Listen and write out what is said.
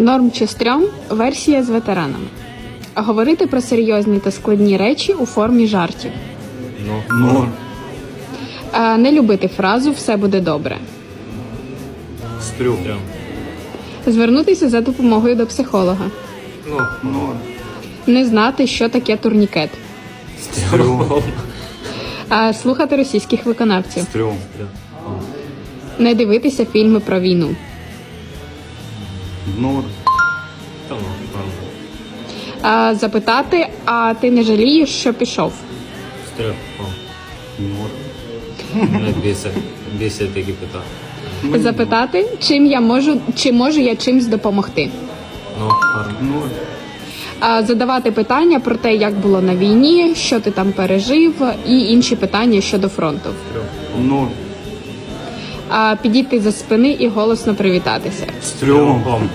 Норм чи стрьом версія з ветеранами. Говорити про серйозні та складні речі у формі жартів. Ну, Норм. Е, Не любити фразу все буде добре. Стрьом. Звернутися за допомогою до психолога. Ну, Норм. Не знати, що таке турнікет. Стрьом. Е, Слухати російських виконавців. Стрьом. Не дивитися фільми про війну. Норм. Та ну. Е, Запитати, а ти не жалієш, що пішов? Норм. Мене бісять, бісять такі питання. Запитати, чим я можу, чи можу я чимсь допомогти. Ну. А, задавати питання про те, як було на війні, що ти там пережив, і інші питання щодо фронту. Норм. А, підійти за спини і голосно привітатися. Стрьом.